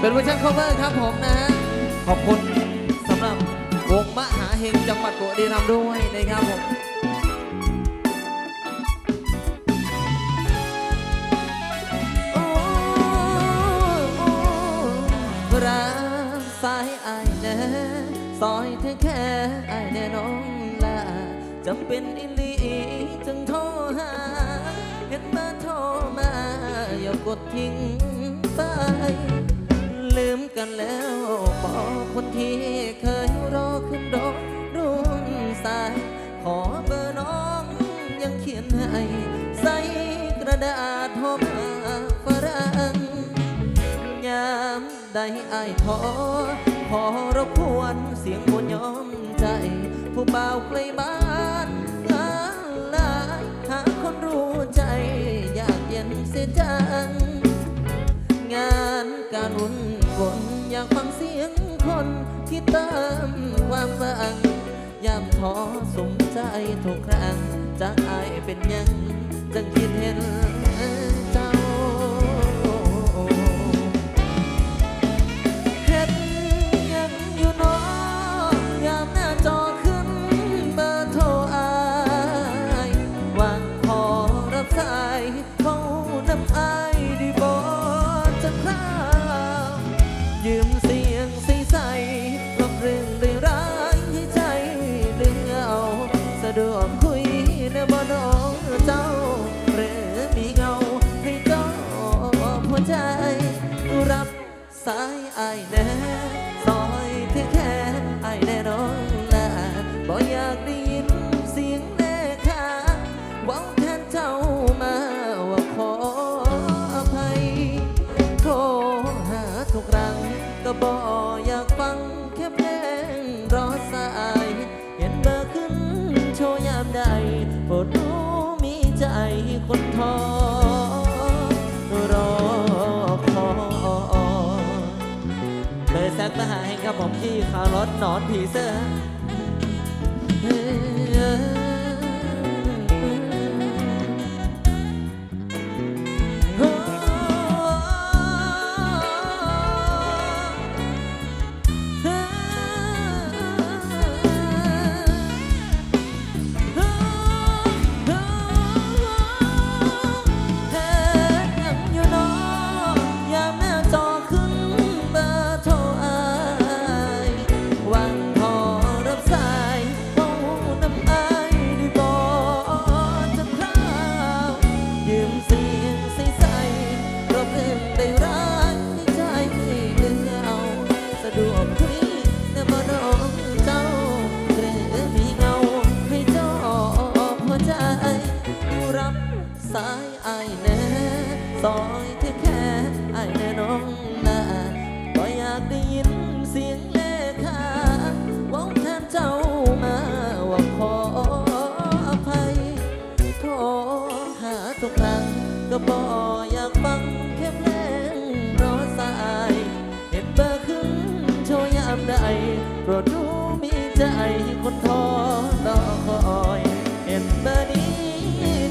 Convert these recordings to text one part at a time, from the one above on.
เป็นเวอร์ชัน cover ครับผมนะฮะ ขอบคุณสำหรับวงมหาเฮงจังหวัดบุรีรัมย์ด้วยนะครับผม ซอยเธอแค่ไอายแน่น้องลาจำเป็นอิลีจึงโทรหาเห็นมาโทรมา อย่ากดทิ้งไปลืมกันแล้วบอกคนที่เคยรอขึ้นรถรุ่นสาย ขอเบอร์น้องยังเขียนให้ ใส่กระดาษโทรมาฝรั่งยามใดอายท้อขอรบกวน เสียงบนยอมใจ ผู้เบาวไกลบ้านงาหลายหาคนรู้ใจ อยากเย็นเสียจัง งานการวุ่นวนอยากฟังเสียงคนที่เติมความหวังยามท้อสงใจทุกครั้งจากอายเป็นยังจังคิดเห็น ของพี่คารถนอนผีเสื้อังก็บออยากฟังแค่เพลงรอสายเห็นเบอร์ขึ้นโชว์ยามใดโปรดรู้มีใจคนทอรอคอยเห็นเบอร์นี้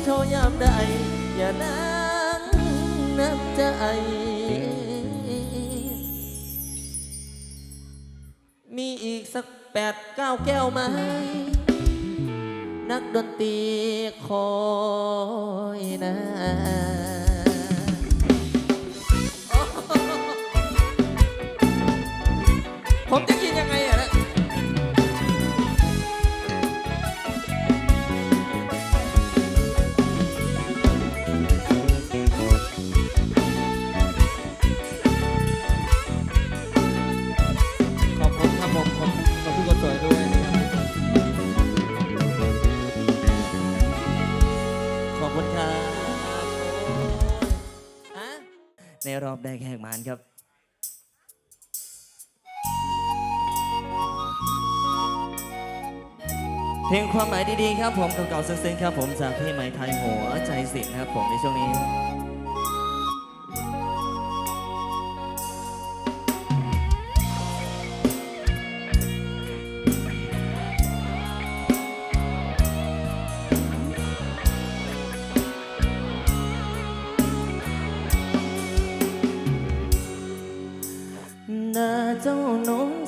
โชว์ยามใดอย่านั่งน้ำใจมีอีกสักแปดเก้าแก้วไหม นักดนตรีคอยนะ เพลงความหมายดีๆครับผมเก่าๆซึ้งๆครับผมจากพี่ไหมไทยหัวใจสิทธ์นะครับผมในช่วงนี้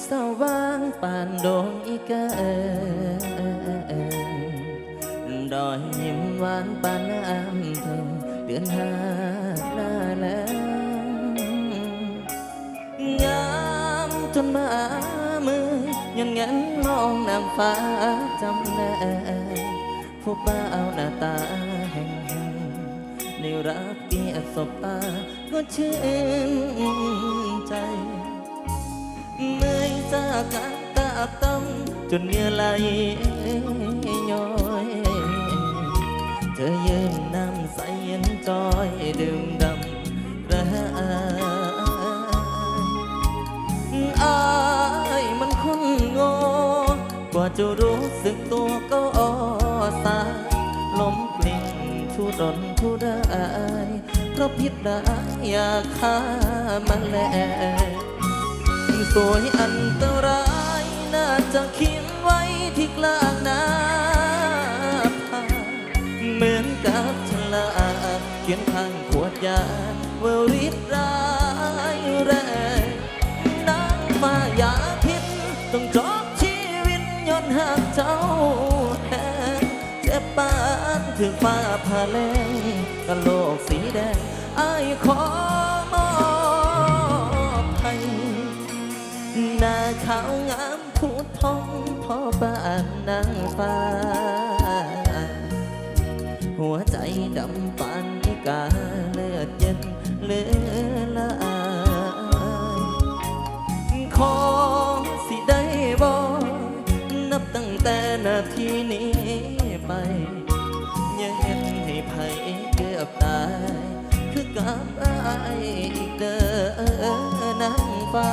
สว่างปานดวงอีกาเอดอยยิ้มหวานปานน้ำเพิ่งเดือนหาหน้าแล้งามจนมามือยันงันมองนางฟ้าจำได้ผู้บ่าวหน้าตาแห่งในรักเกียรติสบตาก็ชื่นใจ เมื่อยจากการตาตำจนเหงื่อไหลย้อยเธอยืนน้ำใสเย็นจอยดื่มดำกระหายอายมันคนโง่กว่าจะรู้สึกตัวก็อสายลมกลิ่งทุรนทุรายเพราะพิษได้อยากฆ่ามันแล สวยอันตรายน่าจะเขียนไว้ที่กลางหน้าผาเหมือนกับฉลากเขียนข้างขวดยาว่าฤทธิ์ร้ายแรงนางมายาพิษต้องจบชีวิตย้อนหากเจ้าแทนเจ็บปานถึงฟ้าผ่าแรงกะโลกสีแดงไอายขอ หน้าขาวงามพูดทองพ่อบ้านนางฟ้า หัวใจดำปานนิกาเลือดเย็นเลือละอายขอสิได้บอกนับตั้งแต่นาทีนี้ กับอายอีกเด้อนางฟ้า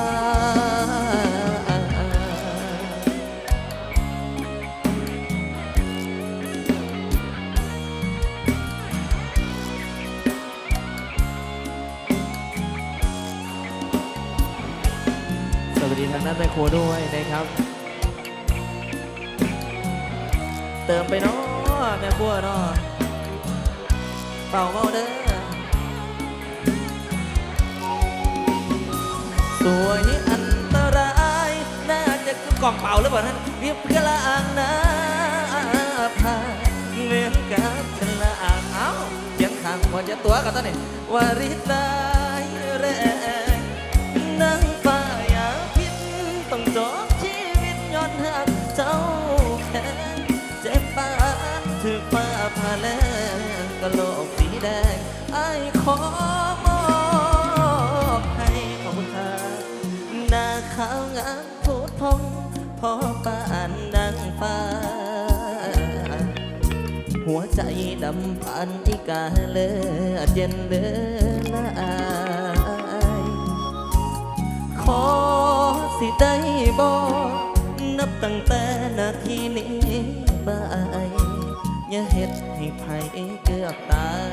สวัสดีทางด้านแม่ครัวด้วยนะครับ เติมไปเนาะแม่บัวเนาะเป่าเมาเด้อ ทียบกลางน้าผาเหมือนกับฉลากเอ้าเขียนข้างหัวจะตัวกันตอนนี้วาริตายแรงนั่งฟ้าอย่าพิษต้องจบชีวิตย้อนหักเจ้าแค่เจ็บปานถือฟ้าผ่าแลงกะโหลกสีแดงไอ้ขอ ใจดำปานอีกาเลือดเย็นเลือละอายขอสิได้บอกนับตั้งแต่นาทีนี้ไปอย่าเฮ็ดให้ไผเกือบตาย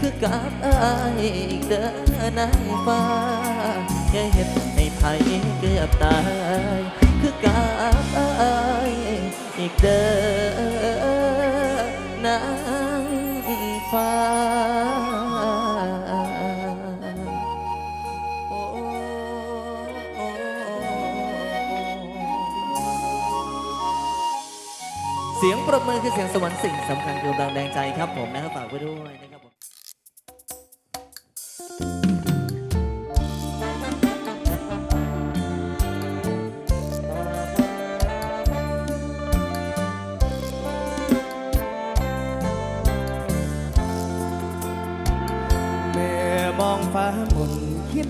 คือกับอายอีกเด้อนางฟ้าอย่าเฮ็ดให้ไผเกือบตายคือกับอายอีกเด้อ นางฟ้า โอ้โอ้เสียงปรบมือคือเสียงสวรรค์สิ่งสำคัญคือแรงแรงใจครับผมนะครับฝากไว้ด้วยนะครับ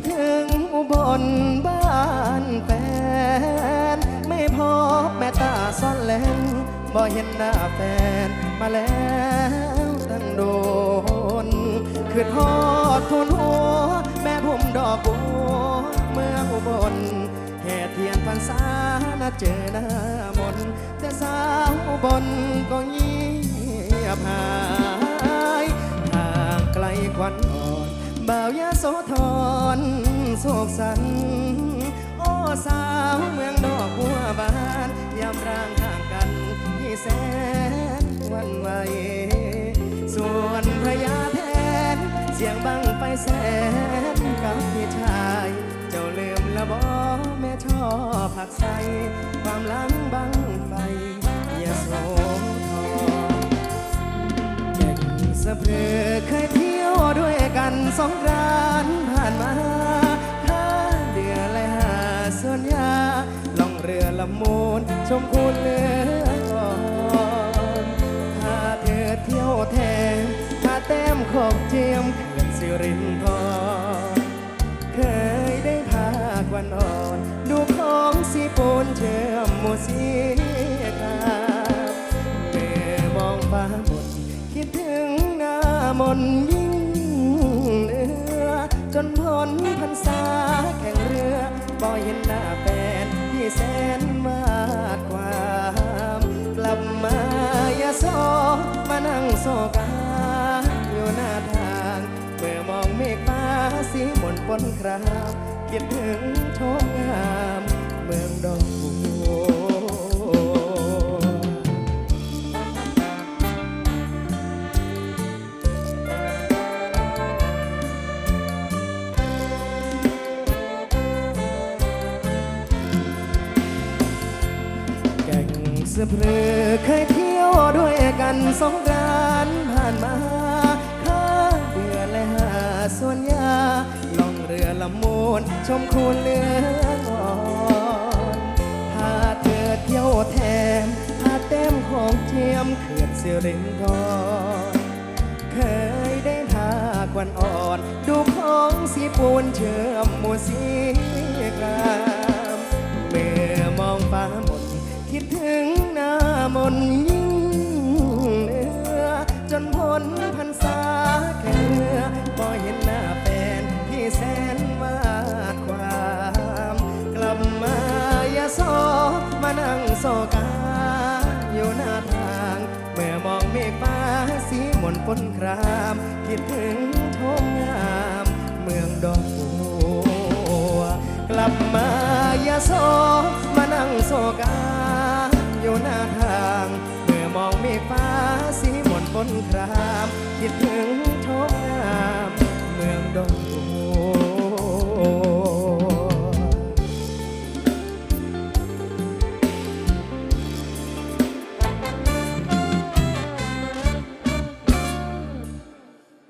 ถึงอุบลบ้านแฟน ไม่พบแม่ตาซ่อนเลนบ่เห็นหน้าแฟนมาแล้วตั้งโดนคือทอดทุนหัวแม่ผมดอกบัวเมืองอุบลแห่เทียนพรรษานัดเจอหน้ามนแต่สาวอุบลก็เงียบหายห่างไกลควัน บ่าวยาโสธรโศกสัน โอ้สาวเมืองดอกบัวบานยามร่างห่างกันที่แสนวันไหวส่วนพระยาแทน เสียงบังไฟแสนกับพี่ชาย เจ้าลืมละบ่แม่ชพ่อผักใสความหลังบังไฟอย่าโสธรเก่งสะเพรอเคยที่ สองกรานผ่านมาข้าเดือและหาส่วนยาล่องเรือลำมูลชมคูเรือก่อนพาเธอเที่ยวแทมพาแต้มขอบเจียมเขื่อนสิรินทรเคยได้พากวันอ่อน ดูของสีปูนเชื่อมหมูสีกาเมื่อมองฟ้าหมดคิดถึงหน้ามนต์ยิ่ จนพ้นพรรษาแข่งเรือบ่เห็นหน้าแฟนที่แสนมาดความกลับมาอย่าโซมานั่งโซกาอยู่หน้าทางเมื่อมองเมฆฟ้าสีหม่นปนครามคิดถึงโชมงาม เมืองดอกบั อเพลอเคยเที่ยวด้วยกันสองกรานผ่านมาข้าเดือนและหาส่วนยาล่องเรือลำมูลชมคูเรือก่อนพาเธอเที่ยวแทมพาเต็มของเทียมเขื่อนสิรินทรเคยได้พากวันอ่อน ดูของสีปูนเชื่อมมูสีกรามเมื่อมองฟ้า คิดถึงหน้ามนยิ่งเหลือจนพ้นพรรษาแค่เรือพอเห็นหน้าแฟนที่แสนมาดความ กลับมาอย่าโซมานั่งโซกาอยู่หน้าทาง เมื่อมองเมฆฟ้าสีหมนปนคราม คิดถึงชมงาม เมืองดอก